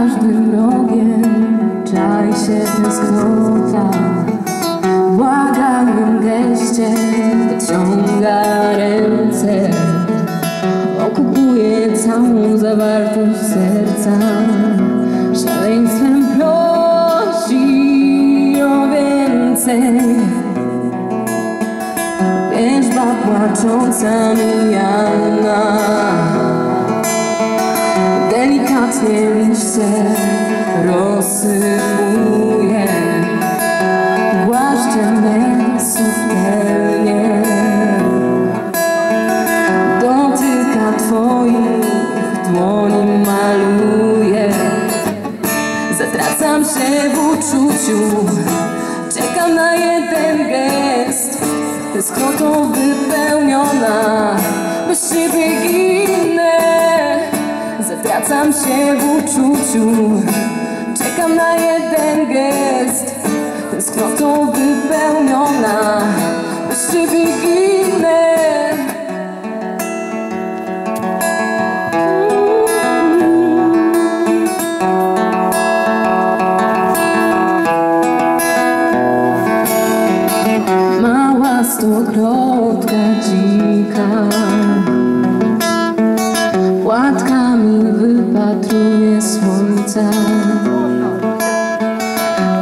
każdym rogiem czaj się tęsknota Błagałym geście wyciąga ręce. Okupuje całą zawartość serca. Szaleństwem prosi o więcej. Wierzba płacząca mijana Delikatnie liście rozsypuje Głaszcze mnie subtelnie Dotyka twoich dłoni maluje. Zatracam się w uczuciu. Czekam na jeden gest. Tęsknotą wypełniona Bez ciebie ginę Zatracam się w uczuciu. Czekam na jeden gest. Tęsknotą wypełniona. Bez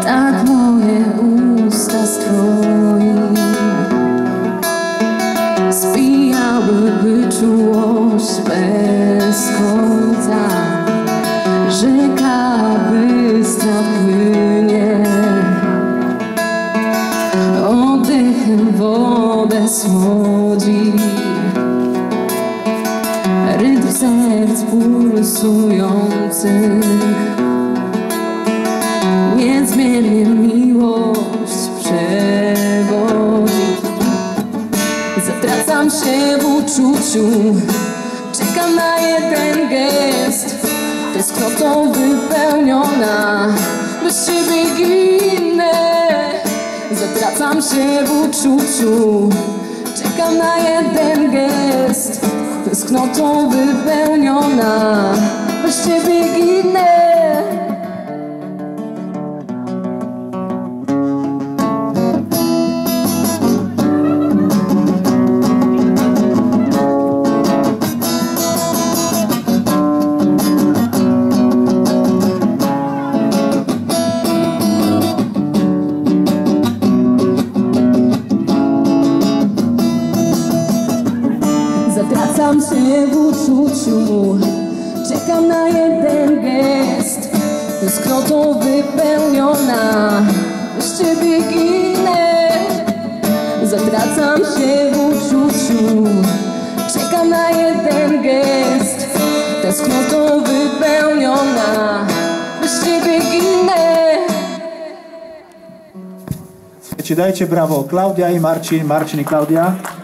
Tak moje usta z twoich Spijałyby czułość bez końca. Rzeka bystra płynie. Oddechem wodę słodzi Rytm serc pulsujących Miłość Zatracam się w uczuciu Czekam na jeden gest. Tęsknotą wypełniona Bez ciebie ginę. Zatracam się w uczuciu Czekam na jeden gest. Tęsknotą wypełniona Bez ciebie ginę Zatracam się w uczuciu. Czekam na jeden gest. Tęsknotą wypełniona. Bez ciebie ginę. Zatracam się w uczuciu. Czekam na jeden gest. Tęsknotą wypełniona. Bez ciebie ginę. Słuchajcie, dajcie brawo. Klaudia i Marcin, Marcin i Klaudia.